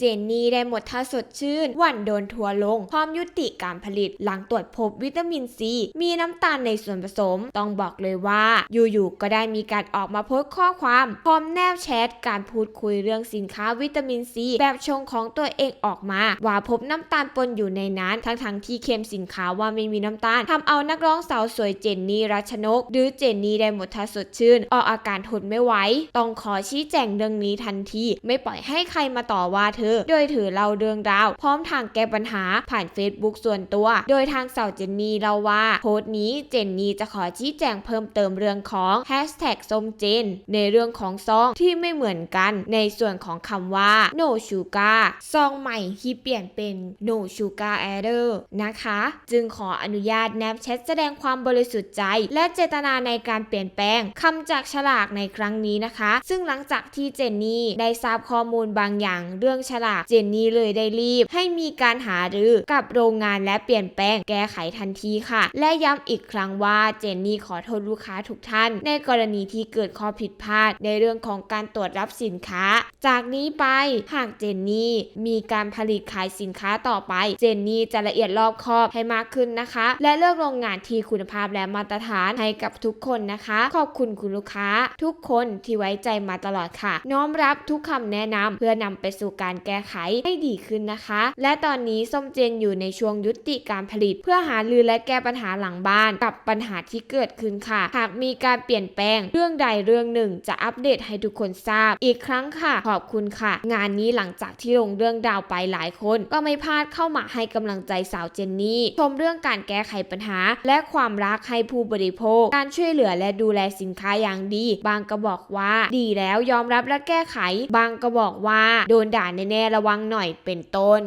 เจนนี่ได้หมดท่าสดชื่น วันโดนทัวลง พร้อมยุติการผลิต หลังตรวจพบวิตามินซี มีน้ำตาลในส่วนผสม ต้องบอกเลยว่าอยู่ๆก็ได้มีการออกมาโพสต์ข้อความ พร้อมแนบแชทการพูดคุยเรื่องสินค้าวิตามินซี แบบชงของตัวเองออกมา ว่าพบน้ำตาลปนอยู่ในนั้น ทั้งๆที่เคลมสินค้าว่าไม่มีน้ำตาลทำเอานักร้องสาวสวยเจนนี่รัชนก หรือเจนนี่ได้หมดท่าสดชื่น ออกอาการทนไม่ไหวต้องขอชี้แจงเรื่องนี้ทันทีไม่ปล่อยให้ใครมาต่อว่าเธอโดยถือเล่าเรื่องราว พร้อมทางแก้ปัญหาผ่าน Facebook ส่วนตัว โดยทางสาวเจนนี่เล่าว่าโพสต์นี้เจนนี่จะขอชี้แจงเพิ่มเติมเรื่องของ Hashtag ส้มเจนในเรื่องของซองที่ไม่เหมือนกัน ในส่วนของคำว่า no sugar ซองใหม่ที่เปลี่ยนเป็น no sugar adder นะคะ จึงขออนุญาตแนบแชทแสดงความบริสุทธิ์ใจ และเจตนาในการเปลี่ยนแปลงคำจากฉลากในครั้งนี้นะคะ ซึ่งหลังจากที่เจนนี่ได้ทราบข้อมูลบางอย่าง เรื่องฉลากเจนนี่เลยได้รีบ ให้มีการหารือกับโรงงานและเปลี่ยนแปลงแก้ไขทันทีค่ะ และย้ำอีกครั้งว่าเจนนี่ขอโทษลูกค้าทุกท่าน ในกรณีที่เกิดข้อผิดพลาดในเรื่องของการตรวจรับสินค้า จากนี้ไปหากเจนนี่มีการผลิตขายสินค้าต่อไป เจนนี่จะละเอียดรอบคอบให้มากขึ้นนะคะ และเลือกโรงงานที่คุณภาพและมาตรฐานให้กับทุกคนนะคะ ขอบคุณคุณลูกค้า ทุกคนที่ไว้ใจมาตลอดค่ะ น้อมรับทุกคำแนะนำเพื่อนำไปสู่การแก้ไขให้ดีขึ้นนะคะ และตอนนี้ส้มเจนอยู่ในช่วงยุติการผลิต เพื่อหาลือและแก้ปัญหาหลังบ้านกับปัญหาที่เกิดขึ้นค่ะ หากมีการเปลี่ยนแปลงเรื่องใดเรื่องหนึ่ง จะอัปเดตให้ทุกคนทราบ อีกครั้งค่ะ ขอบคุณค่ะ งานนี้หลังจากที่ลงเรื่องดาวไปหลายคน ก็ไม่พลาดเข้ามาให้กำลังใจสาวเจนนี่ชมเรื่องการแก้ไขปัญหา และความรักให้ผู้บริโภค การช่วยเหลือและดูแลสินค้าอย่างดี บางก็บอกว่า ดีแล้วยอมรับและแก้ไข บางก็บอกว่า โดนด่าแน่ระวังหน่อยเป็นต้น